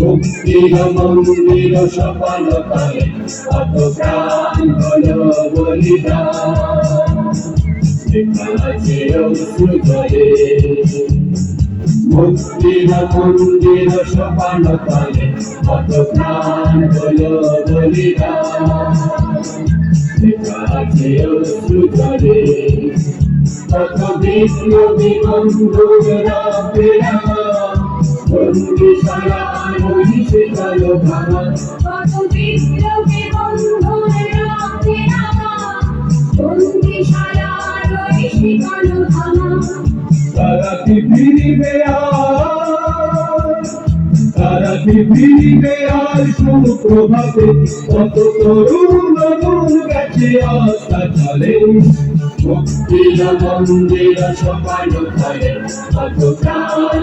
মুক্তির মন্দির সফল করে কত প্রাণ হলো বলিদান মুক্তির মন্দির সফল করে কত প্রাণ হলো বলিদান কত বন্ধুরা পেরা বন্দি সারা মহিষে কালো ভাঙা কত বিপ্লবী বন্ধুরা ফেরাবা বন্দিশালা রয়েছে কালো থামা তারা কি ফিরিবে আর তারা কি ফিরিবে আর সুপ্রভাতে কত তরুণ নতুন গেছে আস্থা চলে মুক্তির মন্দির সকাল করে কত প্রাণ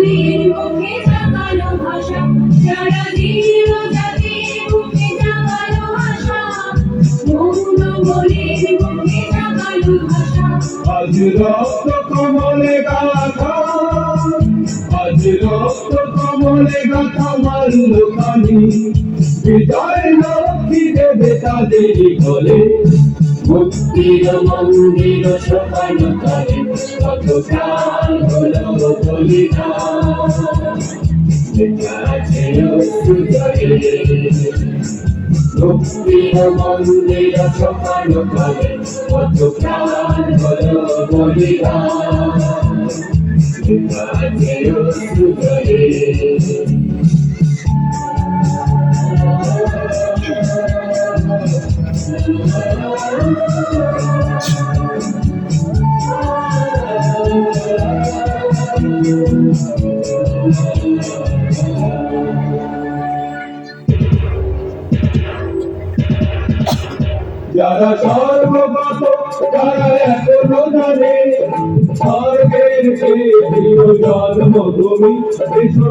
মৌল মুখে জাগালো ভাষা যারা জীর্ণ জাতির মুখে জাগালো আশা মৌল বলির মুখে জাগালো ভাষা। আজ রক্ত কমলে গাথা, আজ রক্ত কমলে গাথা মাল্য খানি বিজয় লক্ষ্মী দেবে তাদের গলে মুক্তির মন্দির সকাল করে। কত প্রাণ হলো বলিদান লেখা আছে অশ্রু জলে মুক্তির মন্দির সকাল করে কত প্রাণ হলো বলিদান যারা সর্বগত এখনও জানে স্বর্গের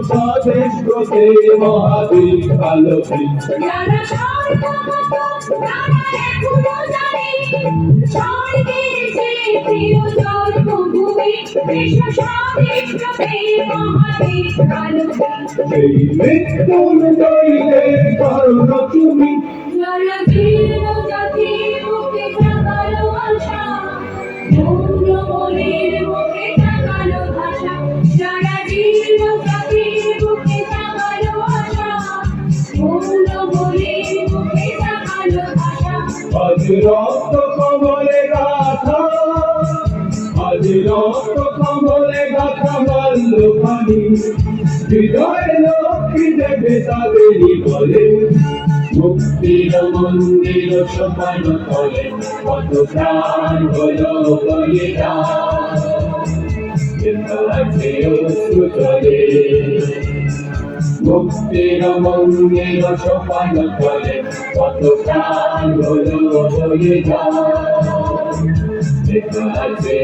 স্বদেশ প্রতে মহাবীর যারা এখনও জানে স্বর্গের প্রিয় জন্মভূমি বিশ্ব স্বদেশ প্রতি মহাবীর আলোকী সেই মৃত্যুর জয়ীদের চরণ তুমি যারা আজ রক্ত কমলে গাথা। আজ রক্ত কমলে গাথা মাল্য খানি হৃদয় লক্ষ্মী দেবে তাদেরই বলে। মুক্তির মন্দির সমান কত প্রাণ হলো লেখা আছে অশ্রু জলে মুক্তির মন্দির সমান করে কত প্রাণ হলো বলিদান লেখা আছে